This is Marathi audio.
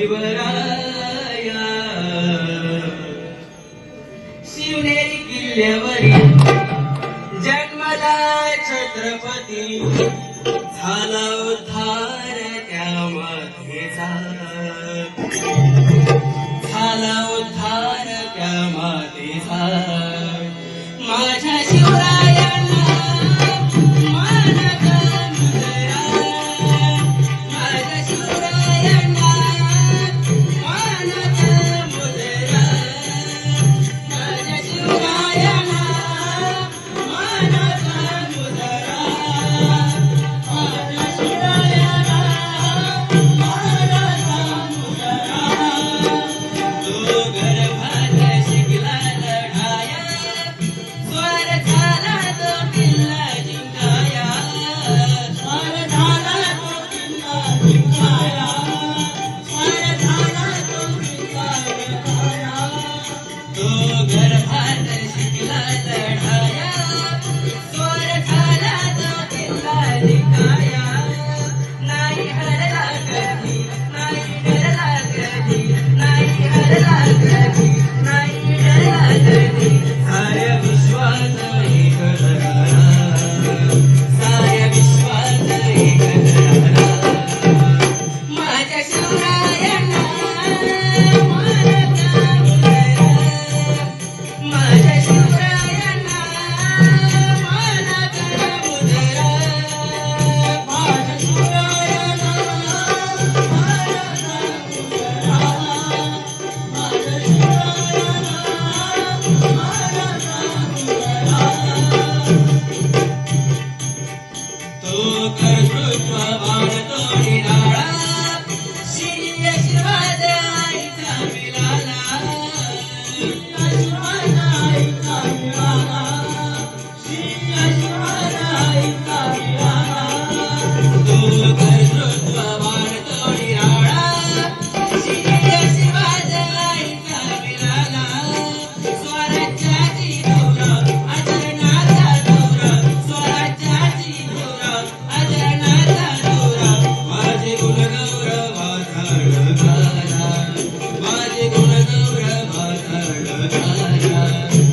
शिवराया. शिवनेरी किल्ल्यावरील जन्मला छत्रपती झाला उद्धार त्यामातेचा झाला. उद्धार त्या मातेचा 车开得快 love.